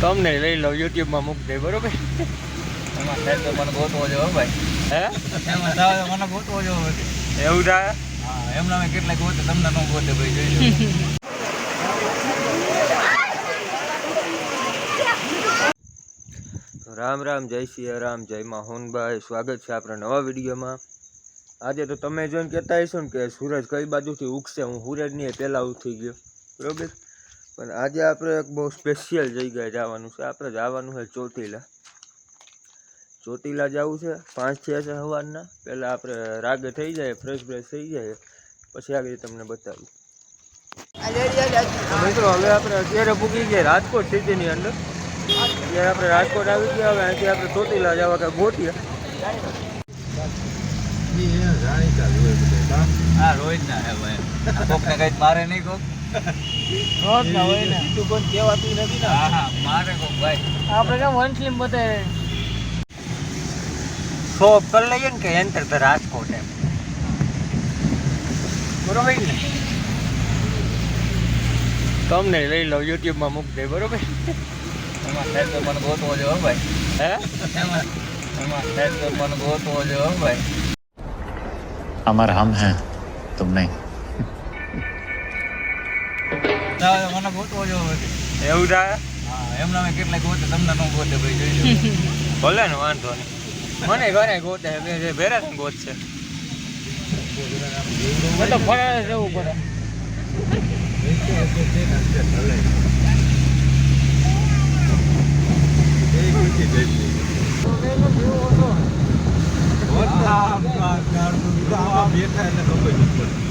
તમને લઈ લઉં યુટ્યુબમાં મૂકી દે બરોબર? એમાં સાહેબ તો મને ગોતવો જો ભાઈ. હે? એમાં સાહેબ મને ગોતવો જો. એવું થાય? હા એમના મેં કેટલાક ગોતે તમને ન ગોતે ભાઈ જોઈ રામ રામ જય સિયા રામ જય માં હોનભાઈ. સ્વાગત છે આપણા નવા વિડીયોમાં. આજે તો તમે જોઈને કહેતા હશો ને કે સૂરજ કઈ બાજુથી ઉગશે? હું સૂરજની પહેલાં ઉઠી ગયો. બરોબર? પણ આજે આપણે એક બહુ સ્પેશિયલ જગ્યાએ જવાનું છે. આપણે જવાનું છે ચોટીલા. ચોટીલા જવું છે. પાંચ થયા છે સવારના. પહેલાં આપણે રાગે થઈ જાય ફ્રેશ ફ્રેશ થઈ જાય પછી આગળ તમને બતાવું. મિત્રો હવે આપણે અત્યારે પૂકી ગયા રાજકોટ સિટીની અંદર. અત્યારે આપણે રાજકોટ આવી ગયા. હવે અહીંથી આપણે ચોટીલા જવા કે ગોટિયા રોહિત ના હે ભાઈ. કોક ને કઈ મારે નહીં કોક રોજ ના હોય ને સીધું કોણ કહેવાતું નથી ને હા મારે કો ભાઈ આપણે કેમ વંશલીમ બધે શોપ કરી લઈએ ને કે એન્ટર ધ રાજકોટ એમ બરોબર ને તમને લઈ લઉં યુટ્યુબમાં મૂક દે બરોબર એમાં સાહેબ તો મને ગોતવો જો ભાઈ હે એમાં સાહેબ તો મને ગોતવો જો ભાઈ અમર હમ હે તુમ નહીં મને ગોતવો જો એવું થાય હા એમના મેં કેટલાક ગોતે તમને ન ગોતે ભાઈ જોઈ ભલે ને વાંધો નહીં મને ઘરે ગોતે છે, ભેરા થઈને ગોતશે તો ફરાળે જવું પડે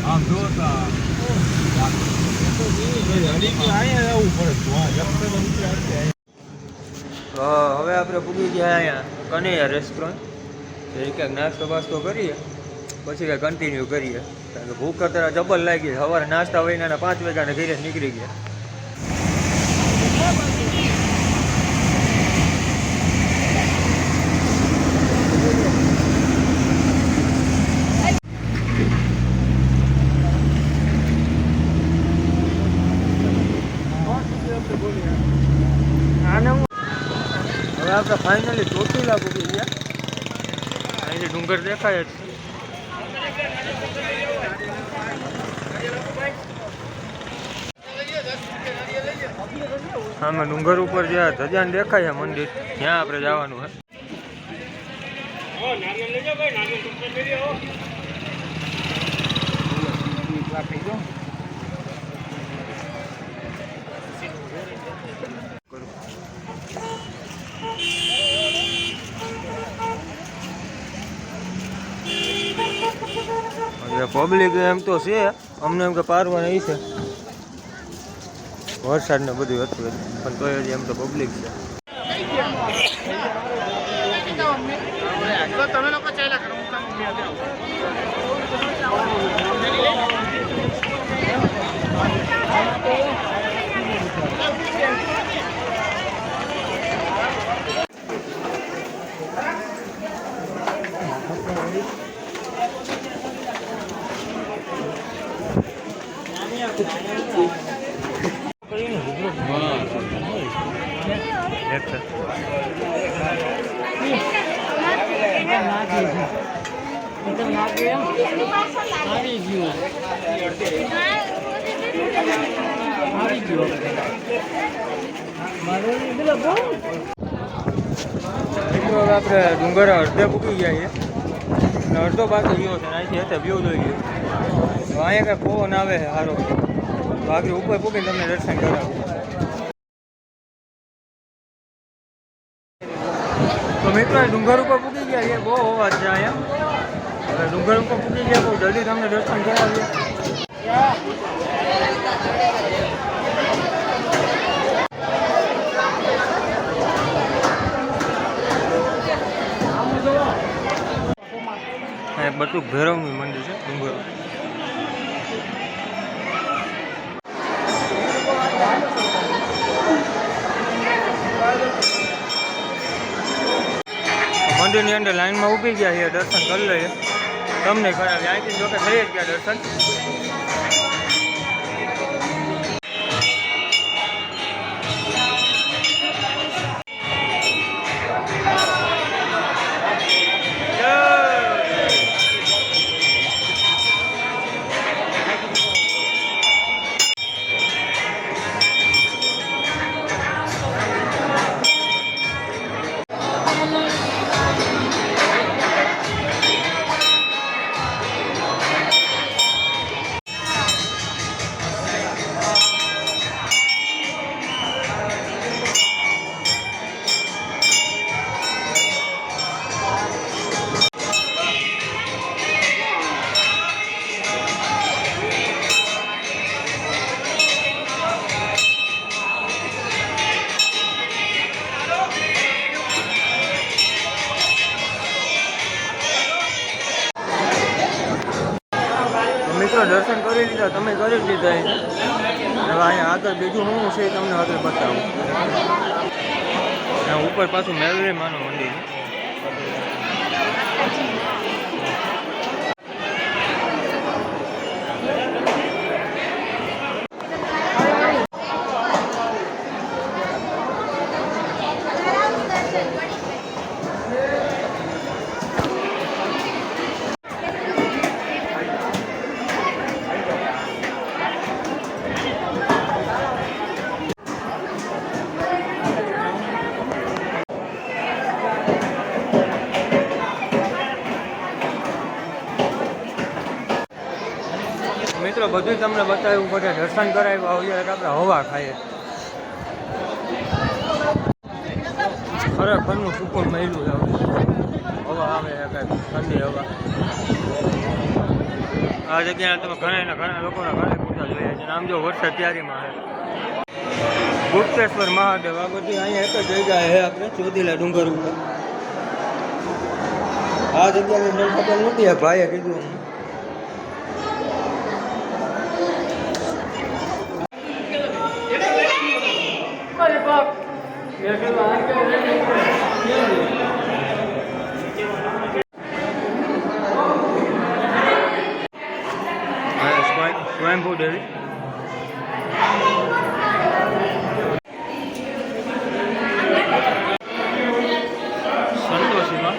આમ જોતા તો હવે આપણે પૂગી ગયા અહીંયા કનૈયા રેસ્ટોરન્ટ એ ક્યાંક નાસ્તો બાસ્તો કરીએ, પછી કંઈ કન્ટિન્યુ કરીએ. કારણ કે ભૂખ અત્યારે જબલ લાગી. સવારે નાસ્તા વહીને પાંચ વાગ્યાને ઘરે નીકળી ગયા. આને હવે આપણે ફાઇનલી ચોટીલા પૂરી ગયા અહીંથી ડુંગર દેખાય જ. આમાં ડુંગર ઉપર જે ધજાન દેખાય છે મંદિર ત્યાં આપણે જવાનું છે હવે પબ્લિક એમ તો છે. અમને એમ કે પારવા નહીં છે. વરસાદ ને બધું હતું એટલે. પણ તો એમ તો પબ્લિક છે. તમે લોકો ચાલ્યા કરો. મિત્રો આપણે ડુંગર અડધે પૂકી ગયા છે અડધો બાકી ગયો છે અહીંથી અત્યારે વ્યૂ જોઈ ગયો અહીંયા કાંઈ પવન આવે સારો બાકી ઉપર પૂકીને તમને દર્શન કરાવું. તો મિત્રો ડુંગર ઉપર પૂકી ગયા છે. બહુ અવાજ છે અહીંયા. ડુંગર ઉપર પૂકી ગયા, બહુ જલ્દી તમને દર્શન કરાવીએ. બધું ભૈરવનું મંદિર છે, ડુંગર મંદિરની અંદર લાઈનમાં ઊભી ગયા છીએ દર્શન કરી લઈએ. તમને કરાવી અહીંથી જોકે થઈ જ ગયા દર્શન. કરી લીધા તમે કરી લીધા. હવે અહીંયા આગળ બીજું શું છે તમને આગળ બતાવું ઉપર પાછું મેલરી માનું મંદિર મિત્રો બધું તમને બતાવ્યું પડે દર્શન કરાવ્યું એટલે આપણે હવા ખાઈએ. ખરેખરનું સુકૂન મળ્યું છે હવા. આવે કાંઈ ઠંડી હવા. આ જગ્યાએ તમે ઘણા ઘણા લોકોના ઘણા પૂજા જોયા છે. આમ જો વરસાદ તૈયારીમાં આવે ગુપ્તેશ્વર મહાદેવ, આ બધી અહીંયા એક જ જગ્યા છે આપણે ચોદીલા ડુંગર ઉપર. આ જગ્યાની મને નથી ભાઈએ કીધું અમને. હા, સ્વયં- સ્વયંભૂ દેવી સંતોષીમાં.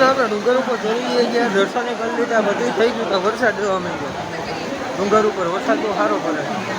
આપણે ડુંગર ઉપર ચડી ગયા, દર્શને કરી લીધા બધું થઈ ગયું વરસાદ જોવા માંડ્યો ડુંગર ઉપર વરસાદ તો સારો પડે.